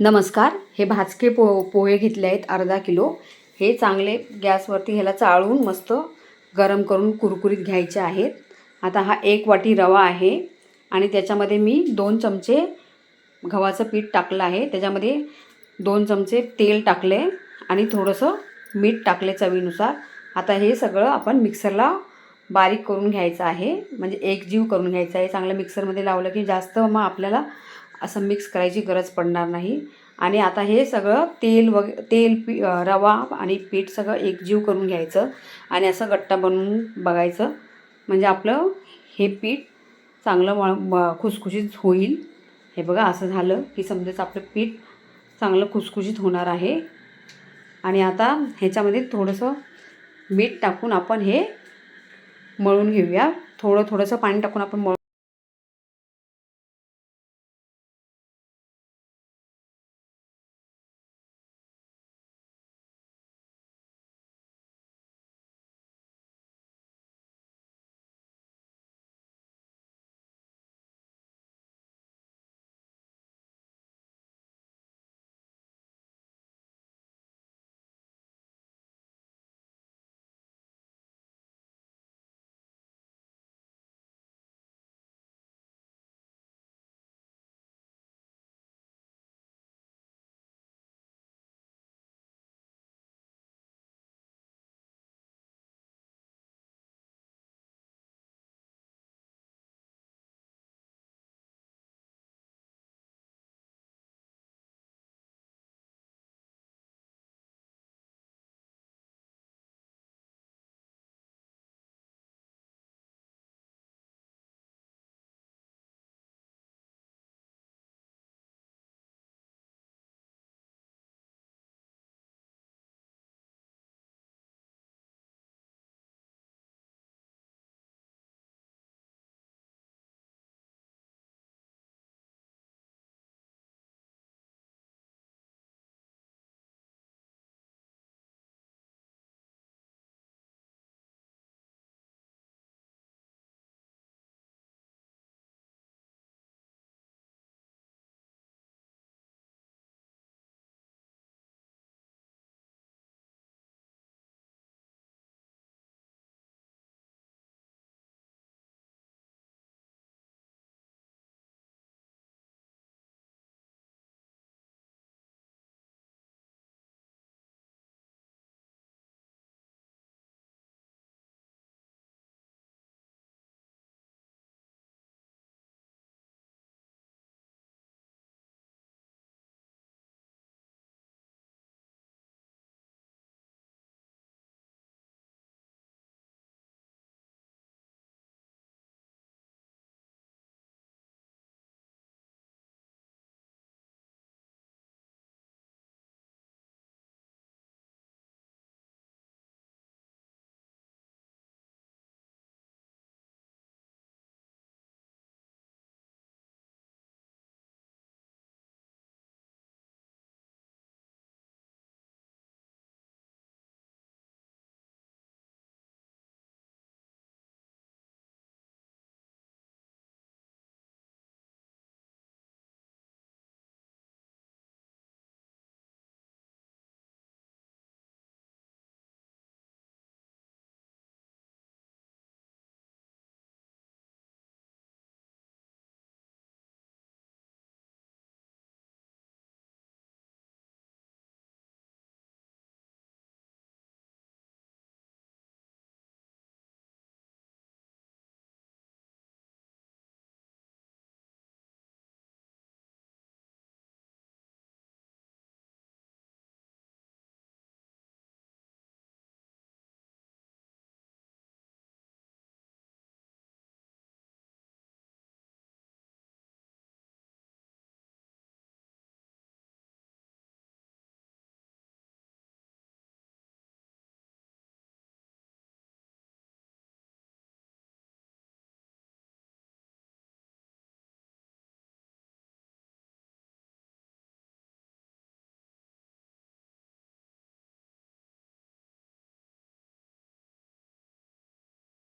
नमस्कार. हे भाजके पो पोहे घेतले आहेत अर्धा किलो. हे चांगले गॅसवरती ह्याला चाळून मस्त गरम करून कुरकुरीत घ्यायचे आहेत. आता हा एक वाटी रवा आहे आणि त्याच्यामध्ये मी दोन चमचे गव्हाचं पीठ टाकलं आहे. त्याच्यामध्ये दोन चमचे तेल टाकले आणि थोडंसं मीठ टाकले चवीनुसार. आता हे सगळं आपण मिक्सरला बारीक करून घ्यायचं आहे. म्हणजे एकजीव करून घ्यायचं आहे. चांगलं मिक्सरमध्ये लावलं की जास्त मग आपल्याला असं मिक्स करायची गरज पडणार नाही. आणि आता हे सगळं तेल वग तेल पी रवा आणि पीठ सगळं एकजीव करून घ्यायचं. आणि असं गट्टा बनवून बघायचं. म्हणजे आपलं हे पीठ चांगलं म म खुसखुशीत होईल. हे बघा असं झालं की समजेच आपलं पीठ चांगलं खुसखुशीत होणार आहे. आणि आता ह्याच्यामध्ये थोडंसं मीठ टाकून आपण हे मळून घेऊया. थोडं थोडंसं पाणी टाकून आपण मळून